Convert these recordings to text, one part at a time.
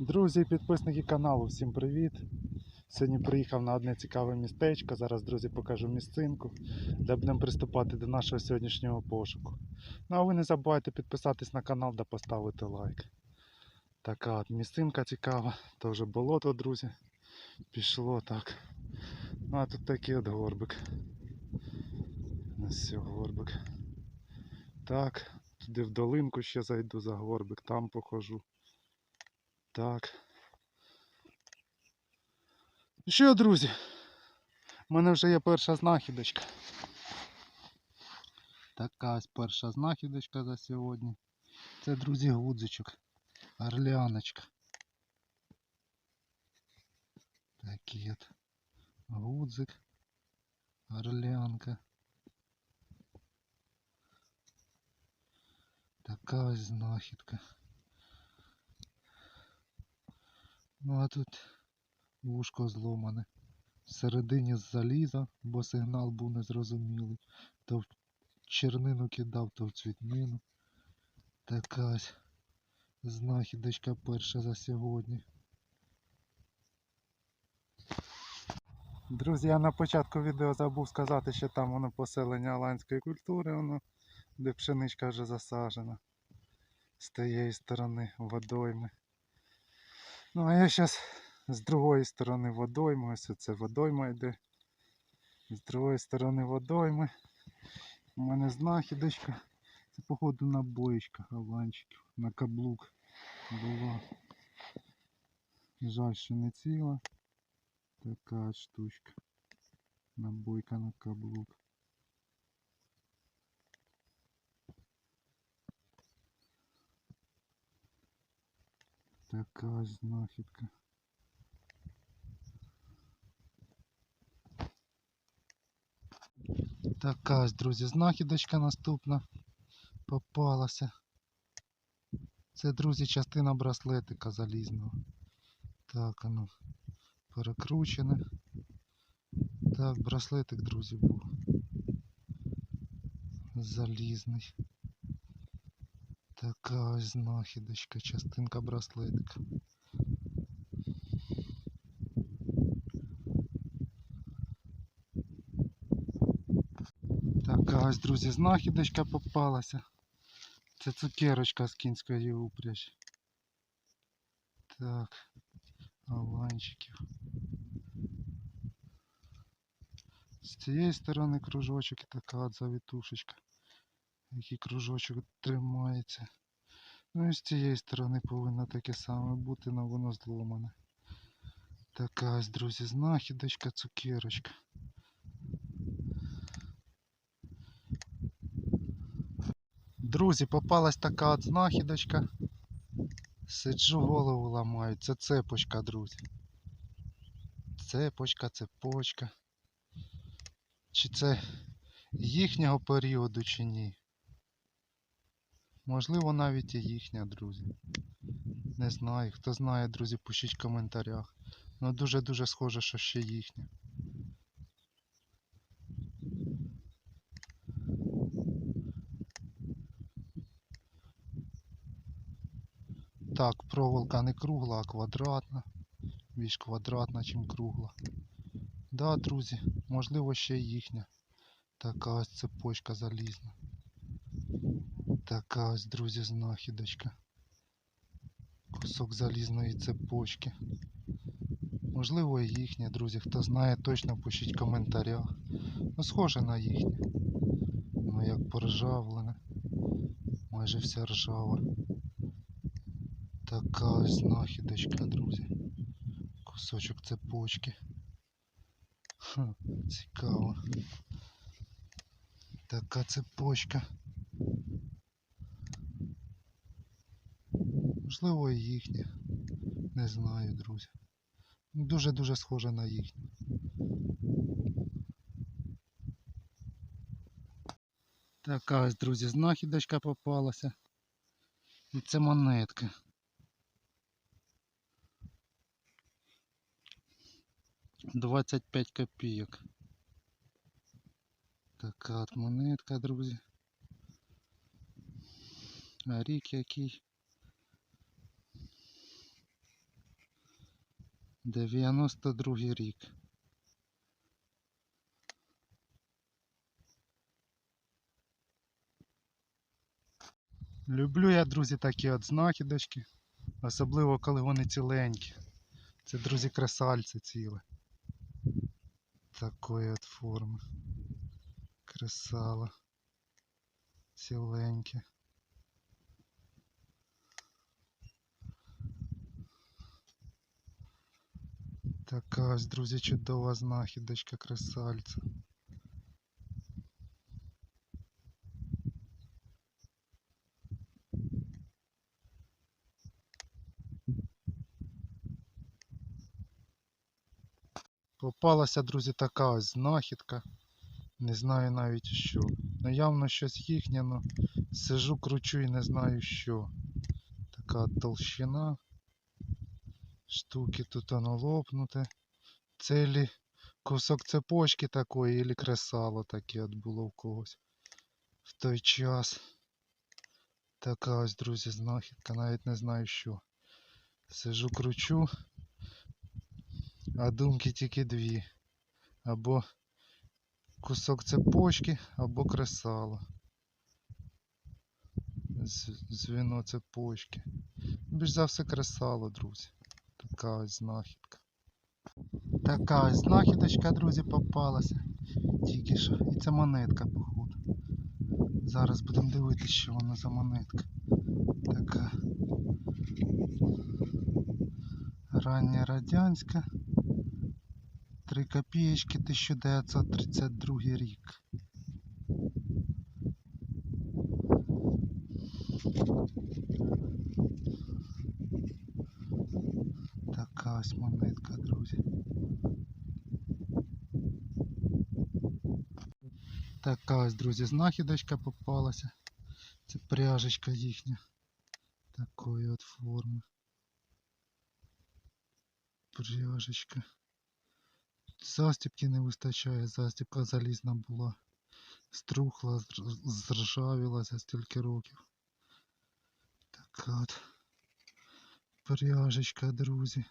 Друзі, підписники каналу, всім привіт! Сьогодні приїхав на одне цікаве містечко. Зараз, друзі, покажу місцинку, де будемо приступати до нашого сьогоднішнього пошуку. Ну а ви не забувайте підписатись на канал та поставити лайк. Така от місцинка цікава, теж болото, друзі. Пішло так. Ну а тут такий от горбик. Ось горбик. Так, туди в долинку ще зайду за горбик, там похожу. Так. І що, друзі? У мене вже є перша знахідочка. Така ось перша знахідочка за сьогодні. Це, друзі, гудзичок. Орляночка. Такий от гудзик. Орлянка. Така ось знахідка. Ну а тут вушко зломане. Всередині з заліза, бо сигнал був незрозумілий. То в чернину кидав, то в цвітнину. Така ось знахідочка перша за сьогодні. Друзі, я на початку відео забув сказати, що там воно поселення аланської культури, воно, де пшеничка вже засаджена. З тієї сторони водойми. Ну а я зараз з другої сторони водойми, ось це водойма йде. З другої сторони водойми. У мене знахідочка. Це походу на набоїчка голландчиків. На каблук була. Жаль, що не ціла. Така штучка. Набойка на каблук. Така ось знахідка. Така друзі, знахідочка наступна попалася. Це, друзі, частина браслетика залізного. Так, воно перекручене. Так, браслетик, друзі, був. Залізний. Така ось знахідочка, частинка браслетика. Така ось, друзі, знахідочка попалася. Це цукерочка з кінської упряжі. Так, аланчиків. З цієї сторони кружочок і така завітушечка. Який кружочок тримається. Ну і з цієї сторони повинно таке саме бути, але воно зломане. Така ось, друзі, знахідочка, цукерочка. Друзі, попалась така от знахідочка. Сиджу голову ламаю. Це цепочка, друзі. Цепочка, цепочка. Чи це їхнього періоду, чи ні? Можливо, навіть і їхня, друзі. Не знаю. Хто знає, друзі, пишіть в коментарях. Ну дуже-дуже схоже, що ще їхня. Так, проволока не кругла, а квадратна. Більш квадратна, чим кругла. Да, друзі, можливо ще й їхня. Така ось цепочка залізна. Така ось, друзі, знахідочка. Кусок залізної цепочки. Можливо і їхня, друзі. Хто знає, точно пишіть в коментарях. Ну, схоже на їхнє. Ну як поржавлене. Майже вся ржава. Така ось знахідочка, друзі. Кусочок цепочки. Ха, цікаво. Така цепочка. Можливо і їхня. Не знаю, друзі. Дуже-дуже схоже на їхню. Така ось, друзі, знахідочка попалася. Це монетка. Двадцять п'ять копійок. Така от монетка, друзі. А рік який? 92 рік. Люблю я, друзі, такі от знахідочки. Особливо, коли вони ціленькі. Це, друзі, кресальце ціле. Такої от форми. Кресало. Ціленьке. Така ось, друзі, чудова знахідочка кресальця. Попалася, друзі, така ось знахідка. Не знаю навіть що. Ну явно щось їхнє, но сижу, кручу і не знаю що. Така толщина. Штуки тут оно лопнуте. Целі кусок цепочки такої, или кресало таке от було в когось. В той час. Така ось, друзі, знахідка, навіть не знаю що. Сижу, кручу. А думки тільки дві. Або кусок цепочки, або кресало. Звіно цепочки. Більш за все кресало, друзі. Така ось знахідка. Така ось знахідочка, друзі, попалася. Тільки що. І це монетка, походу. Зараз будемо дивитися, що вона за монетка. Така. Рання радянська. 3 копієчки 1932 рік. Така ось монетка, друзі. Така ось, друзі, знахідочка попалася. Це пряжечка їхня. Такої от форми. Пряжечка. Застібки не вистачає, застібка залізна була. Струхла, зр- зржавіла за стільки років. Така от пряжечка, друзі.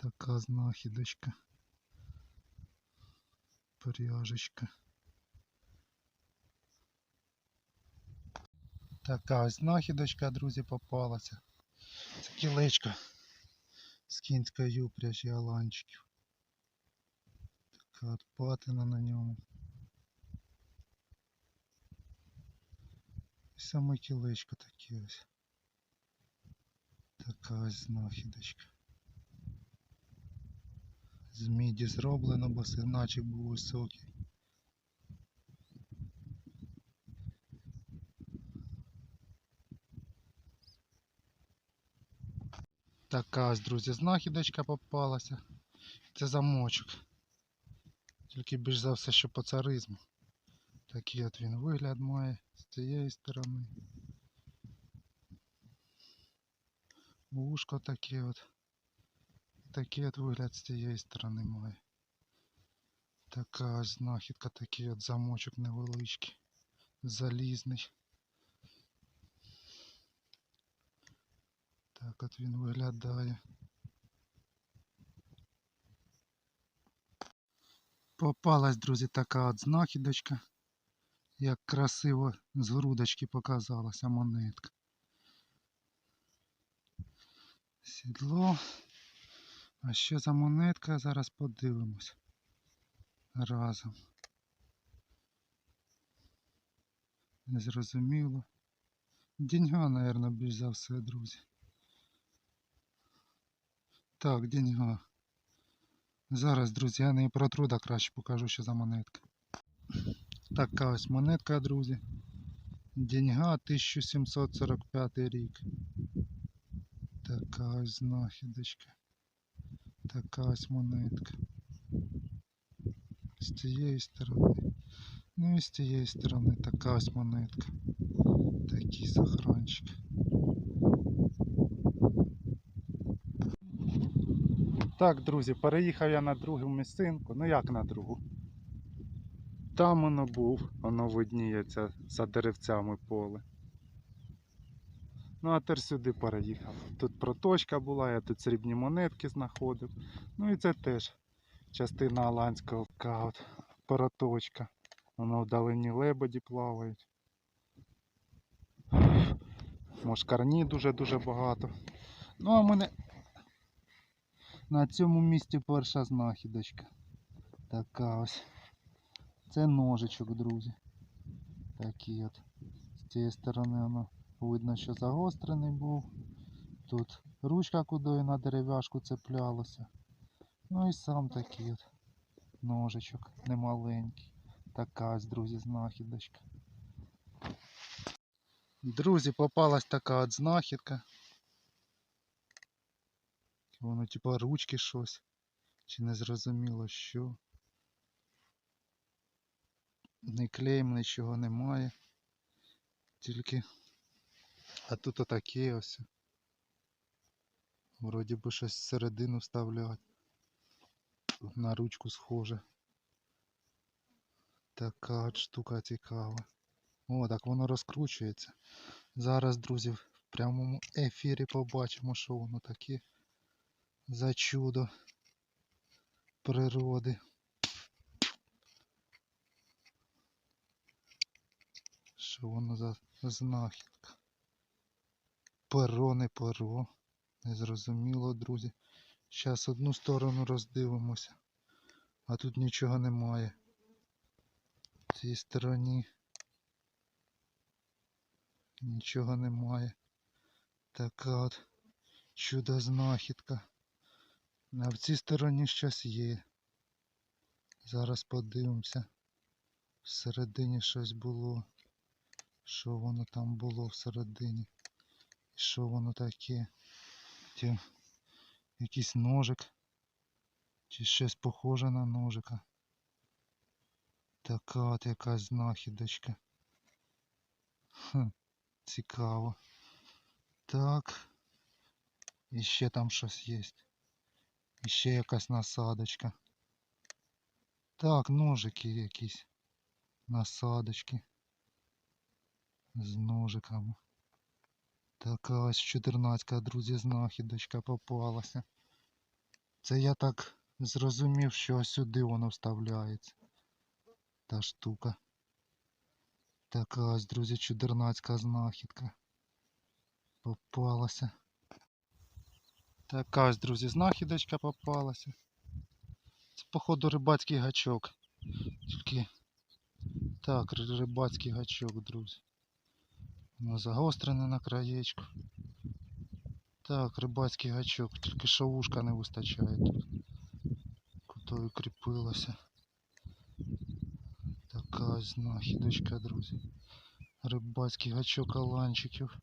Така знахідочка. Пряжечка. Така ось знахідочка, друзі, попалася. Це кілечко з кінської упряжі аланчиків. Така от патина на ньому. І саме кілечко таке ось. Така ось знахідочка. З міді зроблено, бо сигначик був високий. Така ось, друзі, знахідочка попалася. Це замочок. Тільки більш за все, що по царизму. Такий от він вигляд має з цієї сторони. Вушко таке от. Такий от вигляд з цієї сторони має. Така знахідка, такий от замочок невеличкий. Залізний. Так от він виглядає. Попалась, друзі, така от знахідочка. Як красиво з грудочки показалася монетка. Сідло. А що за монетка? Зараз подивимось. Разом. Незрозуміло. Деньга, наверное, більш за все, друзі. Так, деньга. Зараз, друзі, я не про труда краще покажу, що за монетка. Така ось монетка, друзі. Деньга 1745 рік. Така ось знахідочка. Така ось монетка. З цієї сторони. Ну і з цієї сторони така ось монетка. Такий сохранчик. Так, друзі, переїхав я на другу місцинку. Ну як на другу? Там воно був, воно видніється за деревцями поле. Ну а тепер сюди переїхав. Тут проточка була, я тут срібні монетки знаходив. Ну і це теж частина аланського каут. Проточка. Воно вдалині лебеді плавають. Мошкарні дуже-дуже багато. Ну а мене на цьому місці перша знахідочка. Така ось. Це ножичок, друзі. Такий от. З цієї сторони воно видно, що загострений був. Тут ручка кудою на дерев'яшку цеплялася. Ну і сам такий от ножичок немаленький. Така друзі, знахідочка. Друзі, попалась така от знахідка. Воно типа ручки щось. Чи не зрозуміло що. Не клеїм, нічого немає. Тільки. А тут отаке ось. Вроді би щось всередину вставляють. На ручку схоже. Така штука цікава. О, так воно розкручується. Зараз, друзі, в прямому ефірі побачимо, що воно таке за чудо природи. Що воно за знахідка? Перо, не перо. Незрозуміло, друзі. Зараз одну сторону роздивимося, а тут нічого немає. В цій стороні нічого немає. Така от чудо знахідка. А в цій стороні щось є. Зараз подивимося. Всередині щось було. Що воно там було всередині? І що воно таке? Ті, якийсь ножик. Чи щось похоже на ножика. Така от якась знахідочка. Хм, цікаво. Так. І ще там щось є. І ще якась насадочка. Так, ножики якісь. Насадочки. З ножиками. Така ось 14 друзі, знахідочка попалася. Це я так зрозумів, що сюди воно вставляється. Та штука. Така ось, друзі, 14 знахідка. Попалася. Така ось, друзі, знахідочка попалася. Це, походу, рибацький гачок. Тільки так, рибацький гачок, друзі. Воно загострене на краєчку. Так, рибацький гачок, тільки що вушка не вистачає тут. Кутою кріпилося. Така знахідочка, друзі. Рибацький гачок аланчиків.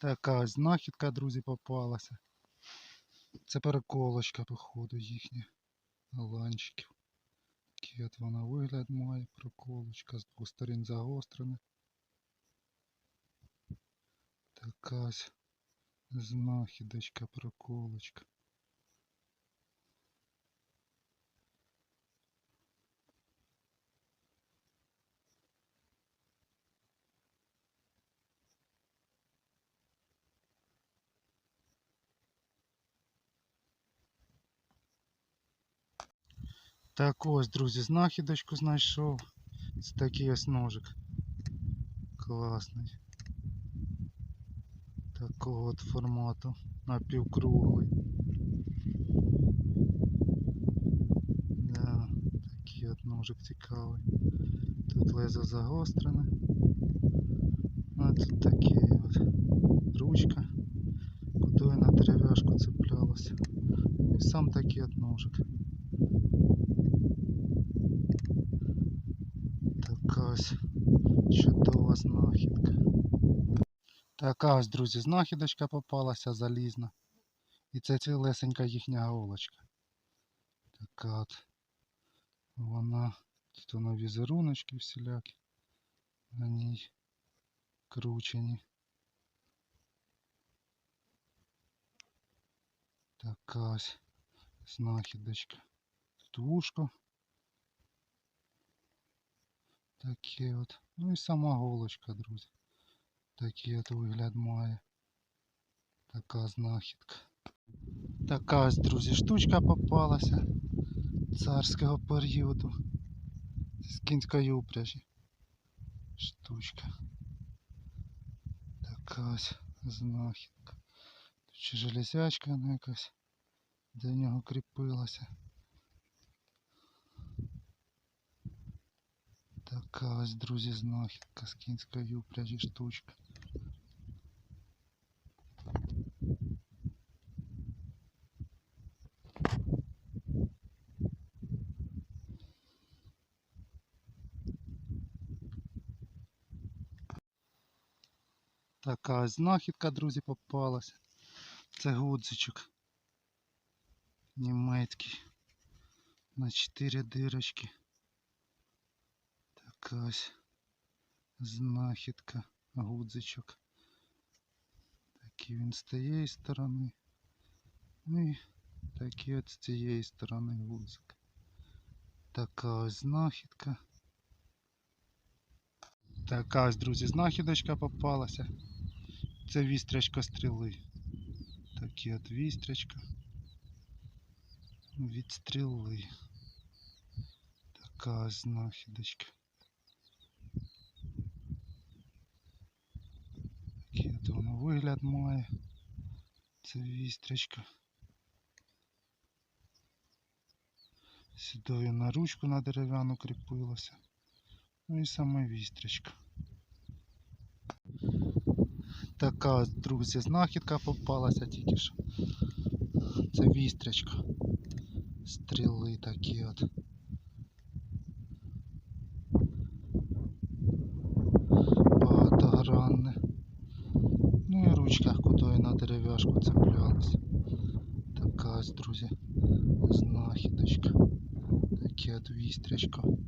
Така знахідка, друзі, попалася. Це переколочка, походу, їхня. Аланчиків. Такий от вона вигляд має, проколочка, з двох сторін загострена. Такась знахідочка, проколочка. Так ось, друзі, знахідочку знайшов. Це такий ось ножик. Класний. Такого от формату. Напівкруглий. Да, такий от ножик цікавий. Тут лезо загострене. А тут таке от ручка, кудою на дерев'яшку цеплялася. І сам такий от ножик. Така ось чудова знахідка. Така ось, друзі, знахідочка попалася залізна. І це цілесенька їхня голочка. Така от. Вона. Тут вона візеруночки всілякі. На ній кручені. Така ось знахідочка. Тут вушко. Таке от. Ну і сама голочка, друзі. Такий от вигляд має. Така знахідка. Така ось, друзі, штучка попалася царського періоду. З кінської упряжі. Штучка. Така ось знахідка. Тут ще железячка вона якась до нього кріпилася. Така ось, друзі, знахідка з кінської упряжі штучка. Така ось знахідка, друзі, попалася. Це гудзичок. Німецький. На 4 дирочки. Така ось знахідка, гудзичок. Такий він з тієї сторони. Ну і такий от з цієї сторони гудзик. Така ось знахідка. Така ось, друзі, знахідочка попалася. Це вістрячка стріли. Такі от вістрячка. Від стріли. Така ось знахідочка. Такий от воно вигляд має. Це вістрячка. Сюди на ручку на дерев'яну кріпилося. Ну і саме вістрячка. Така, друзі, знахідка попалася тільки що. Це вістрячка. Стріли такі от. Багатогранне. Ну і ручка, куди на дерев'яшку цеплялась. Така ось, друзі, знахідочка. Таке от вістрячко.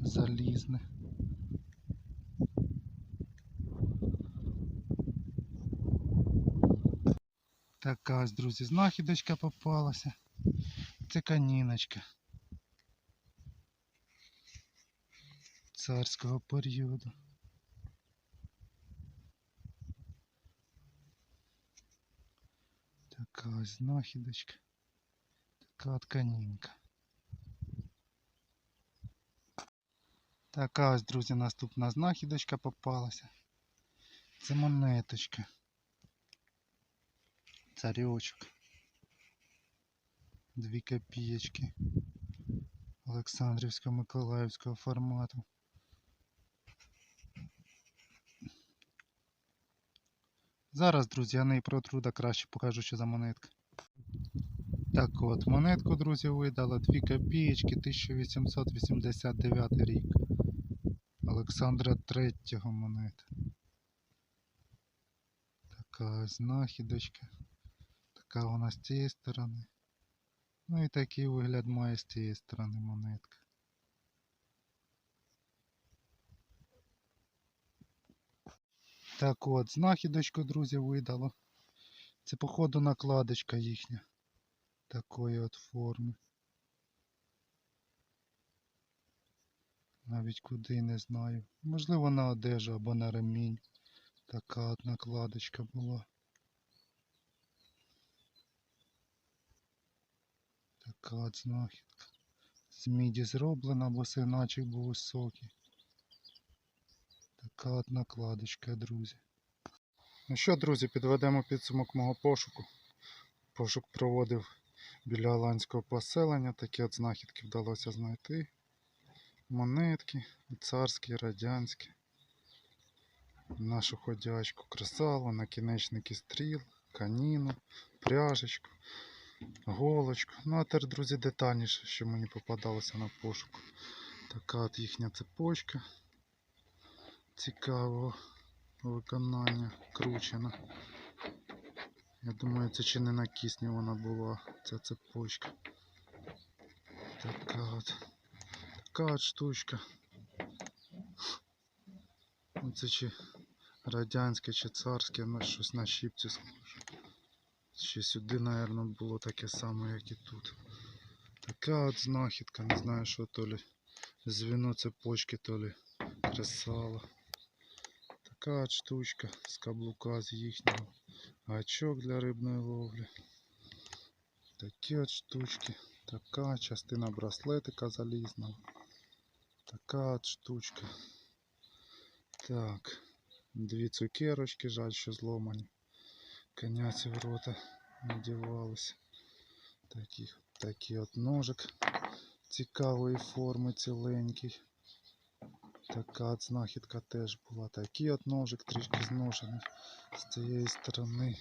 Залізне. Така ось, друзі, знахідочка попалася. Це каніночка. Царського періоду. Така ось знахідочка. Така от канінка. Така ось, друзі, наступна знахідочка попалася. Це монеточка. Царьочок. Дві копієчки. Олександрівського Миколаївського формату. Зараз, друзі, я неї протру да краще покажу, що за монетка. Так от, монетку, друзі, видала 2 копієчки 1889 рік. Олександра III монета. Така знахідочка. Така вона з цієї сторони. Ну і такий вигляд має з цієї сторони монетка. Так от, знахідочку, друзі, видало. Це, походу, накладочка їхня. Такої от форми. Навіть куди не знаю. Можливо на одежу або на ремінь. Така от накладочка була. Така знахідка. З міді зроблена, бо сигначик був високий. Така от накладочка, друзі. Ну що, друзі, підведемо підсумок мого пошуку. Пошук проводив біля Аланського поселення. Такі от знахідки вдалося знайти. Монетки, царські, радянські. Нашу ходячку, кресало, накінечники стріл, каніну, пряжечку, голочку. Ну а тепер, друзі, детальніше, що мені попадалося на пошуку. Така от їхня цепочка. Цікавого виконання кручена. Я думаю, це чи не на кисні вона була, ця цепочка. Така от. Така от штучка. Ну, Це чи радянське, чи царське, щось на щіпці. Ще сюди, мабуть, було таке саме, як і тут. Така от знахідка, не знаю, що то лі звіно цепочки, то лі кресало. Така от штучка з каблука з їхнього. Гачок для рибної ловлі. Такі от штучки. Така частина браслетика залізного. Така от штучка. Так. Дві цукерочки, жаль, що зломані. Коняці в рота надівалися. Такі, такий от ножик цікавої форми, ціленький. Така от знахідка теж була. Такий от ножик трішки зношений з цієї сторони.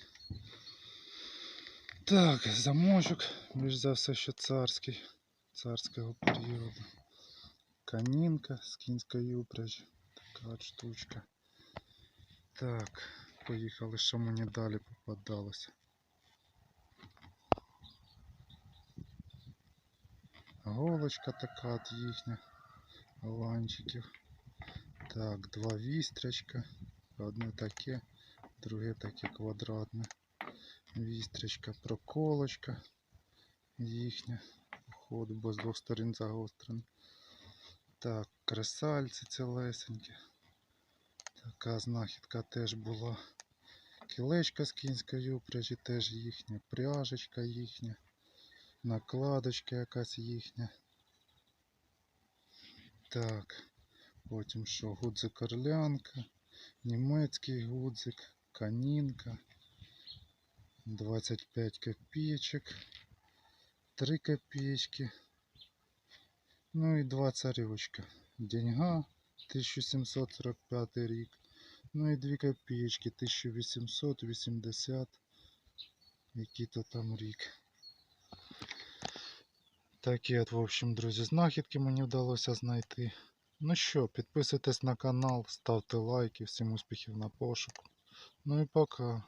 Так, замочок, більш за все, що царський, царського періоду. Канінка з кінської упряжі. Така от штучка. Так, Поїхали, що мені далі попадалося. Голочка така от їхня, ланчиків. Так, два вістрячка. Одне таке, друге таке квадратне. Вістрячка, проколочка їхня. Походу, бо з двох сторін загострена. Так, кресальці цілесенькі. Така знахідка теж була. Кілечка з кінської упряжі теж їхня, пряжечка їхня, накладочка якась їхня. Так, потім що, гудзик орлянка, німецький гудзик, канінка, 25 копійочок, 3 копійки, ну і два царючка. Деньга 1745 рік. Ну і 2 копійки 1880. Який то там рік. Такі от, в общем, друзі, знахідки мені вдалося знайти. Ну що, підписуйтесь на канал, ставте лайки, всім успіхів на пошуку. Ну і пока.